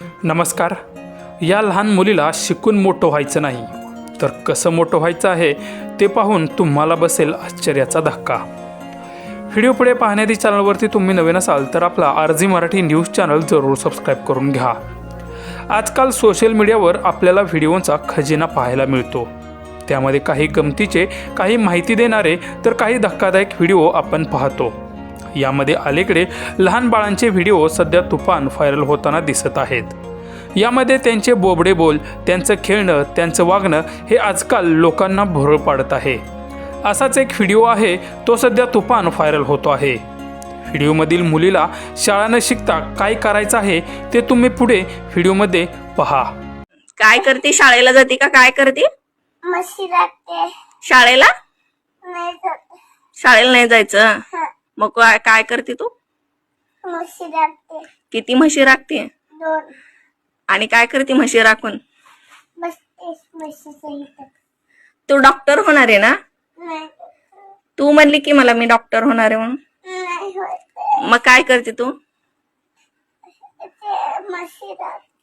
नमस्कार. या लहान मुलीला शिकून मोठं व्हायचं नाही. तर कसं मोठं व्हायचं आहे ते पाहून तुम्हाला बसेल आश्चर्याचा धक्का. व्हिडिओ पुढे पाहण्याआधी चॅनलवरती तुम्ही नवीन असाल तर आपला आरजी मराठी न्यूज चॅनल जरूर सबस्क्राईब करून घ्या. आजकाल सोशल मीडियावर आपल्याला व्हिडिओचा खजिना पाहायला मिळतो. त्यामध्ये काही गमतीचे काही माहिती देणारे तर काही धक्कादायक व्हिडिओ आपण पाहतो. यामध्ये अलीकडे लहान बाळांचे व्हिडिओ सध्या तुफान व्हायरल होताना दिसत आहेत. यामध्ये त्यांचे बोबडे बोल त्यांचं खेळणं त्यांचं वागणं हे आजकाल लोकांना भोरळ पाडत आहे. असाच एक व्हिडिओ आहे तो सध्या तुफान व्हायरल होतो आहे. व्हिडिओमधील मुलीला शाळा न शिकता काय करायचं आहे ते तुम्ही पुढे व्हिडिओमध्ये पहा. काय करते? शाळेला जाते का? काय करते? शाळेला? नाही जात. शाळेला नाही जायचं? मग काय काय करते तू? म्हशी लागते किती म्हशी राखते? दोन. आणि काय करते म्हशी राखून? बसतेस म्हशी सहित. तू डॉक्टर होणार आहे ना? नाही. तू म्हणली की मला मी डॉक्टर होणार आहे म्हणून. नाही होत. मग काय करते तू? ते म्हशी लागते